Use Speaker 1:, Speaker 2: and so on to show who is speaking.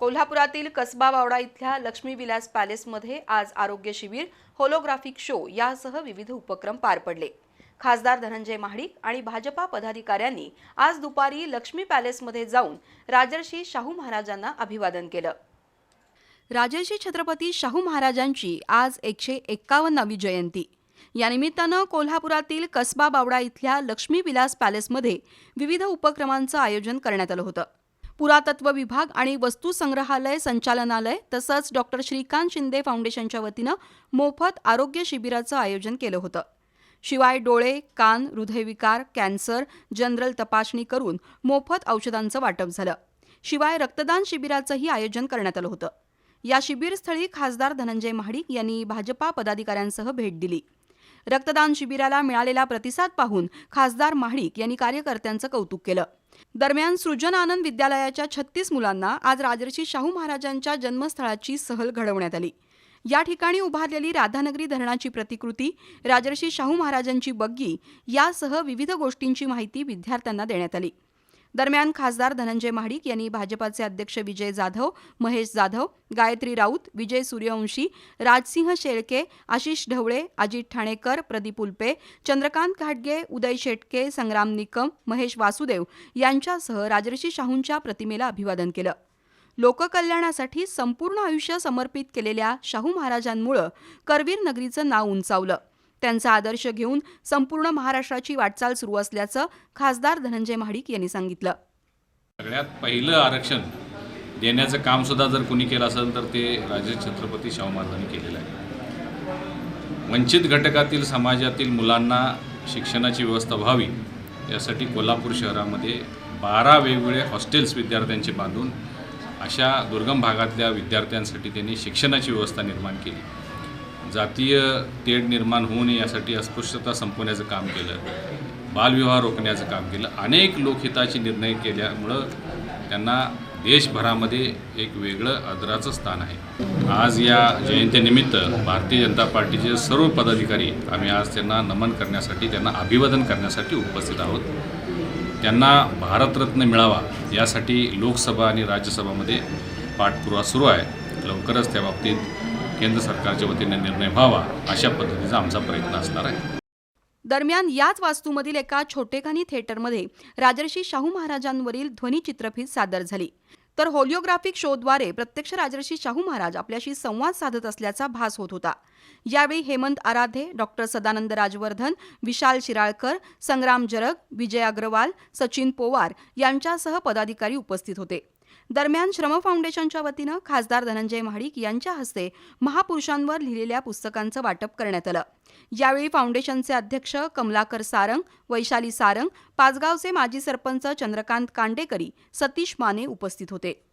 Speaker 1: कोल्हापुरातील कसबा वावडा इथल्या लक्ष्मी विलास पॅलेसमध्ये आज आरोग्य शिबिर होलोग्राफिक शो यासह विविध उपक्रम पार पडले. खासदार धनंजय महाडिक आणि भाजपा पदाधिकाऱ्यांनी आज दुपारी लक्ष्मी पॅलेसमध्ये जाऊन राजर्षी शाहू महाराजांना अभिवादन केलं. राजर्षी छत्रपती शाहू महाराजांची आज एकशे एक्कावन्नावी जयंती. या निमित्तानं कोल्हापुरातील कसबा बावडा इथल्या लक्ष्मी विलास पॅलेसमध्ये विविध उपक्रमांचं आयोजन करण्यात आलं होतं. पुरातत्व विभाग आणि वस्तू संग्रहालय संचालनालय तसंच डॉक्टर श्रीकांत शिंदे फाउंडेशनच्या वतीनं मोफत आरोग्य शिबिराचं आयोजन केलं होतं. शिवाय डोळे कान हृदयविकार कॅन्सर जनरल तपासणी करून मोफत औषधांचं वाटप झालं. शिवाय रक्तदान शिबिराचंही आयोजन करण्यात आलं होतं. या शिबिरस्थळी खासदार धनंजय महाडिक यांनी भाजपा पदाधिकाऱ्यांसह भेट दिली. रक्तदान शिबिराला मिळालेला प्रतिसाद पाहून खासदार महाडिक यांनी कार्यकर्त्यांचं कौतुक केलं. दरम्यान सृजन आनंद विद्यालयाच्या छत्तीस मुलांना आज राजर्षी शाहू महाराजांच्या जन्मस्थळाची सहल घडवण्यात आली. या ठिकाणी उभारलेली राधानगरी धरणाची प्रतिकृती राजर्षी शाहू महाराजांची बग्गी यासह विविध गोष्टींची माहिती विद्यार्थ्यांना देण्यात आली. दरम्यान खासदार धनंजय महाडिक यांनी भाजपाचे अध्यक्ष विजय जाधव महेश जाधव गायत्री राऊत विजय सूर्यवंशी राजसिंह शेळके आशिष ढवळे अजित ठाणेकर प्रदीप उल्पे चंद्रकांत घाटगे उदय शेटके संग्राम निकम महेश वासुदेव यांच्यासह राजर्षी शाहूंच्या प्रतिमेला अभिवादन केलं. लोककल्याणासाठी संपूर्ण आयुष्य समर्पित केलेल्या शाहू महाराजांमुळं करवीर नगरीचं नाव उंचावलं. त्यांचा आदर्श घेऊन संपूर्ण महाराष्ट्राची वाटचाल सुरू असल्याचं खासदार धनंजय महाडिक यांनी सांगितलं.
Speaker 2: सगळ्यात पहिलं आरक्षण देण्याचं काम सुद्धा जर कोणी केलं असेल तर ते राजे छत्रपती शाहू महाराजांनी केलेलं आहे. वंचित घटकातील समाजातील मुलांना शिक्षणाची व्यवस्था व्हावी यासाठी कोल्हापूर शहरामध्ये बारा वेगवेगळे हॉस्टेल्स विद्यार्थ्यांचे बांधून अशा दुर्गम भागातल्या विद्यार्थ्यांसाठी त्यांनी शिक्षणाची व्यवस्था निर्माण केली. जातीय तेढ निर्माण होऊ नये यासाठी अस्पृश्यता संपवण्याचं काम केलं बालविवाह रोखण्याचं काम केलं. अनेक लोकहिताचे निर्णय केल्यामुळं त्यांना देशभरामध्ये एक वेगळं आदराचं स्थान आहे. आज या जयंतीनिमित्त भारतीय जनता पार्टीचे सर्व पदाधिकारी आम्ही आज त्यांना नमन करण्यासाठी त्यांना अभिवादन करण्यासाठी उपस्थित आहोत. त्यांना भारतरत्न मिळावा यासाठी लोकसभा आणि राज्यसभामध्ये पाठपुरावा सुरू आहे. लवकरच त्या बाबतीत केंद्र सरकारच्या वतीने निर्णय व्हावा अशा पद्धतीचा आमचा प्रयत्न असणार आहे.
Speaker 1: दरम्यान याच वास्तूमधील एका छोटेखानी थिएटरमध्ये राजर्षी शाहू महाराजांवरील ध्वनिचित्रफित सादर झाली. तर होलिओग्राफिक शोद्वारे प्रत्यक्ष राजर्षी शाहू महाराज आपल्याशी संवाद साधत असल्याचा भास होत होता. यावेळी हेमंत आराधे डॉक्टर सदानंद राजवर्धन विशाल शिराळकर संग्राम जरग विजय अग्रवाल सचिन पोवार यांच्यासह पदाधिकारी उपस्थित होते. दरम्यान श्रम फाउंडेशनच्या वतीनं खासदार धनंजय महाडिक यांच्या हस्ते महापुरुषांवर लिहिलेल्या पुस्तकांचं वाटप करण्यात आलं. यावेळी फाउंडेशनचे अध्यक्ष कमलाकर सारंग वैशाली सारंग पाचगावचे माजी सरपंच चंद्रकांत कांडेकरी सतीश माने उपस्थित होते.